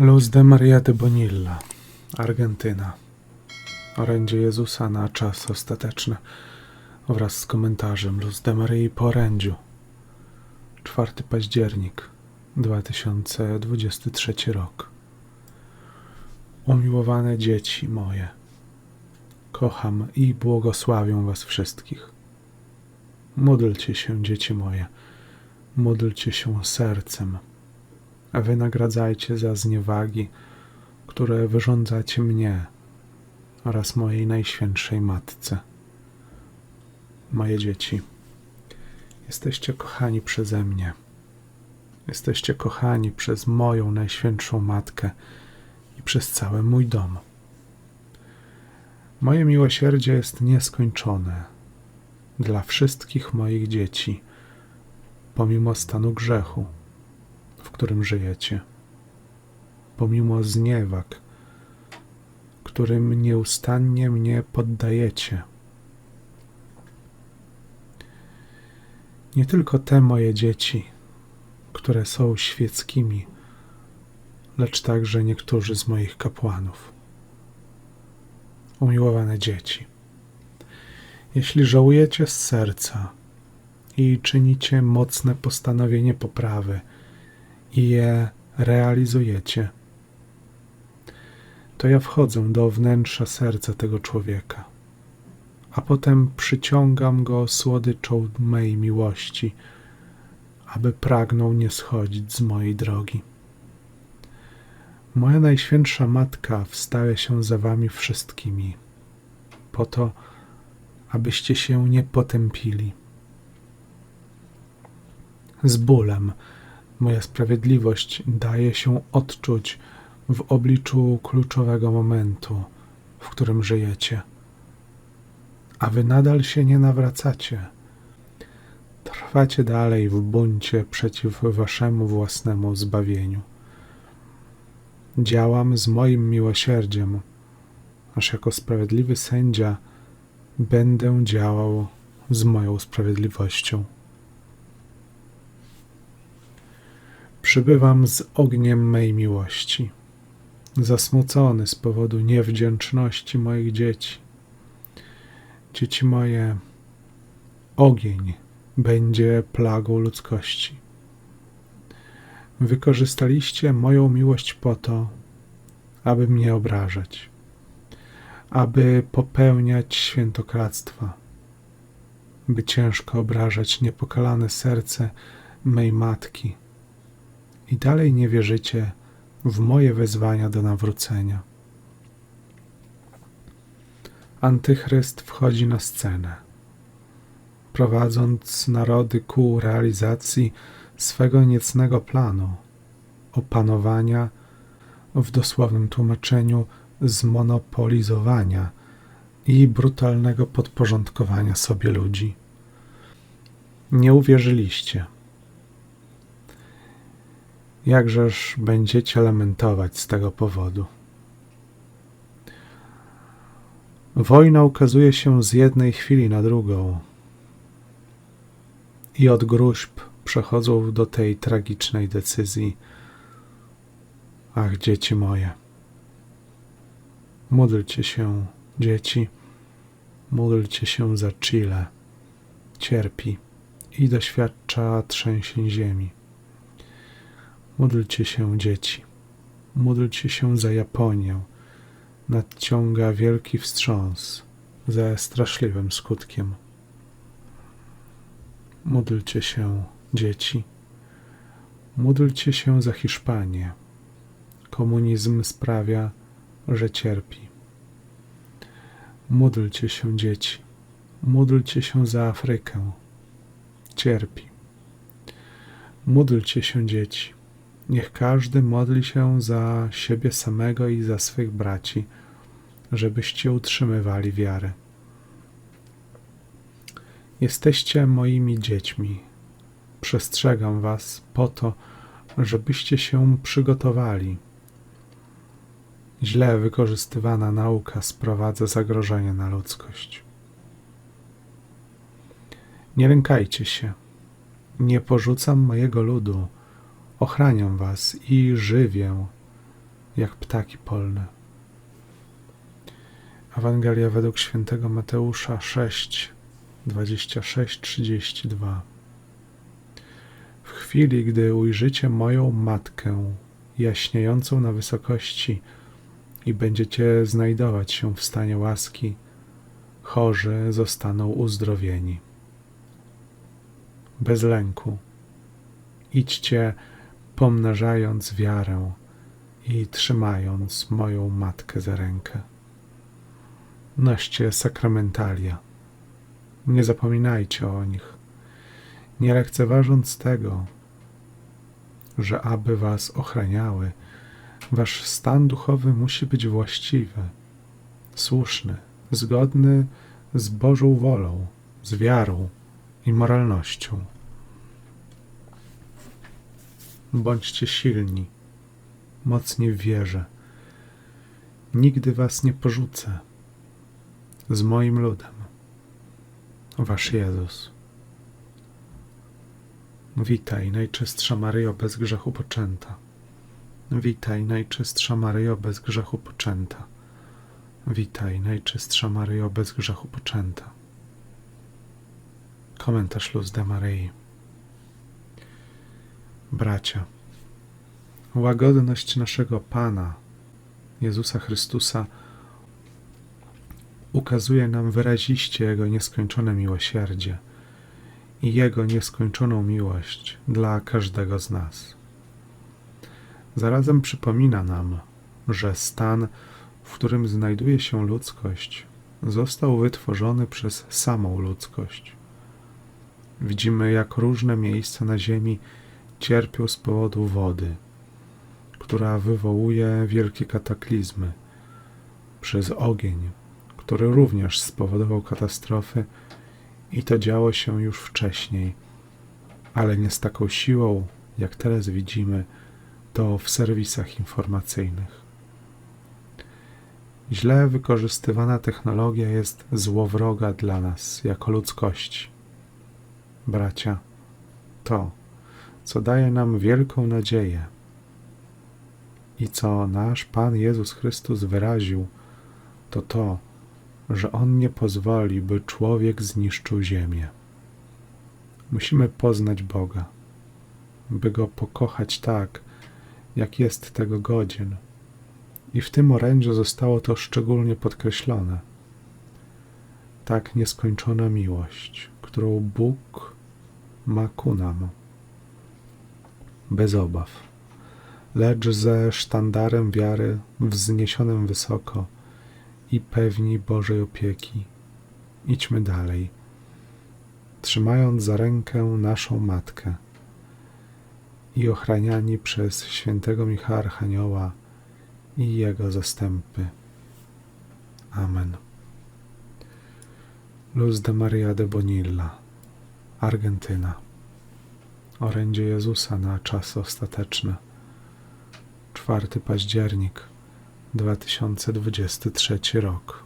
Luz de Maria de Bonilla, Argentyna. Orędzie Jezusa na czas ostateczny wraz z komentarzem Luz de Maryi po orędziu. 4 październik 2023 rok. Umiłowane dzieci moje, kocham i błogosławię was wszystkich. Módlcie się, dzieci moje, módlcie się sercem, wynagradzajcie za zniewagi, które wyrządzacie mnie oraz mojej najświętszej Matce. Moje dzieci, jesteście kochani przeze mnie. Jesteście kochani przez moją najświętszą Matkę i przez cały mój dom. Moje miłosierdzie jest nieskończone dla wszystkich moich dzieci, pomimo stanu grzechu, w którym żyjecie, pomimo zniewag, którym nieustannie mnie poddajecie. Nie tylko te moje dzieci, które są świeckimi, lecz także niektórzy z moich kapłanów. Umiłowane dzieci, jeśli żałujecie z serca i czynicie mocne postanowienie poprawy i je realizujecie, to ja wchodzę do wnętrza serca tego człowieka, a potem przyciągam go słodyczą mej miłości, aby pragnął nie schodzić z mojej drogi. Moja najświętsza matka wstawia się za wami wszystkimi, po to, abyście się nie potępili. Z bólem moja sprawiedliwość daje się odczuć w obliczu kluczowego momentu, w którym żyjecie. A wy nadal się nie nawracacie. Trwacie dalej w buncie przeciw waszemu własnemu zbawieniu. Działam z moim miłosierdziem, aż jako sprawiedliwy sędzia będę działał z moją sprawiedliwością. Przybywam z ogniem mej miłości zasmucony z powodu niewdzięczności moich dzieci. Dzieci moje, ogień będzie plagą ludzkości. Wykorzystaliście moją miłość po to, aby mnie obrażać, aby popełniać świętokradztwa, by ciężko obrażać niepokalane serce mej matki. I dalej nie wierzycie, w moje wezwania do nawrócenia. Antychryst wchodzi na scenę, prowadząc narody ku realizacji swego niecnego planu opanowania, w dosłownym tłumaczeniu zmonopolizowania i brutalnego podporządkowania sobie ludzi. Nie uwierzyliście jakżeż będziecie lamentować z tego powodu. Wojna ukazuje się z jednej chwili na drugą i od gruźb przechodzą do tej tragicznej decyzji. Ach, dzieci moje, módlcie się, dzieci, módlcie się za Chile, cierpi i doświadcza trzęsień ziemi. Módlcie się, dzieci. Módlcie się za Japonię. Nadciąga wielki wstrząs ze straszliwym skutkiem. Módlcie się, dzieci. Módlcie się za Hiszpanię. Komunizm sprawia, że cierpi. Módlcie się, dzieci. Módlcie się za Afrykę. Cierpi. Módlcie się, dzieci. Niech każdy modli się za siebie samego i za swych braci, żebyście utrzymywali wiarę. Jesteście moimi dziećmi. Przestrzegam was po to, żebyście się przygotowali. Źle wykorzystywana nauka sprowadza zagrożenie na ludzkość. Nie lękajcie się. Nie porzucam mojego ludu Ochraniam was i żywię, jak ptaki polne. Ewangelia według świętego Mateusza 6, 26, 32. W chwili, gdy ujrzycie moją matkę, jaśniejącą na wysokości, i będziecie znajdować się w stanie łaski, chorzy zostaną uzdrowieni. Bez lęku. Idźcie, pomnażając wiarę i trzymając moją matkę za rękę. Noście sakramentalia. Nie zapominajcie o nich, nie lekceważąc tego, że aby was ochraniały, wasz stan duchowy musi być właściwy, słuszny, zgodny z Bożą wolą, z wiarą i moralnością. Bądźcie silni, mocni w wierze. Nigdy was nie porzucę z moim ludem. Wasz Jezus. Witaj, Najczystsza Maryjo, bez grzechu poczęta. Witaj, Najczystsza Maryjo, bez grzechu poczęta. Witaj, Najczystsza Maryjo, bez grzechu poczęta. Komentarz Luz de Maryi. Bracia, łagodność naszego Pana, Jezusa Chrystusa, ukazuje nam wyraziście Jego nieskończone miłosierdzie i Jego nieskończoną miłość dla każdego z nas. Zarazem przypomina nam, że stan, w którym znajduje się ludzkość, został wytworzony przez samą ludzkość. Widzimy, jak różne miejsca na Ziemi cierpią z powodu wody, która wywołuje wielkie kataklizmy, przez ogień, który również spowodował katastrofy, i to działo się już wcześniej, ale nie z taką siłą, jak teraz widzimy to w serwisach informacyjnych. Źle wykorzystywana technologia jest złowroga dla nas jako ludzkości. Bracia, to, co daje nam wielką nadzieję i co nasz Pan Jezus Chrystus wyraził, to to, że On nie pozwoli, by człowiek zniszczył ziemię. Musimy poznać Boga, by Go pokochać tak, jak jest tego godzien. I w tym orędziu zostało to szczególnie podkreślone. Tak nieskończona miłość, którą Bóg ma ku nam. Bez obaw, lecz ze sztandarem wiary wzniesionym wysoko i pewni Bożej opieki. Idźmy dalej, trzymając za rękę naszą Matkę i ochraniani przez świętego Michała Archanioła i jego zastępy. Amen. Luz de Maria de Bonilla, Argentyna. Orędzie Jezusa na czas ostateczny. 4 październik 2023 rok.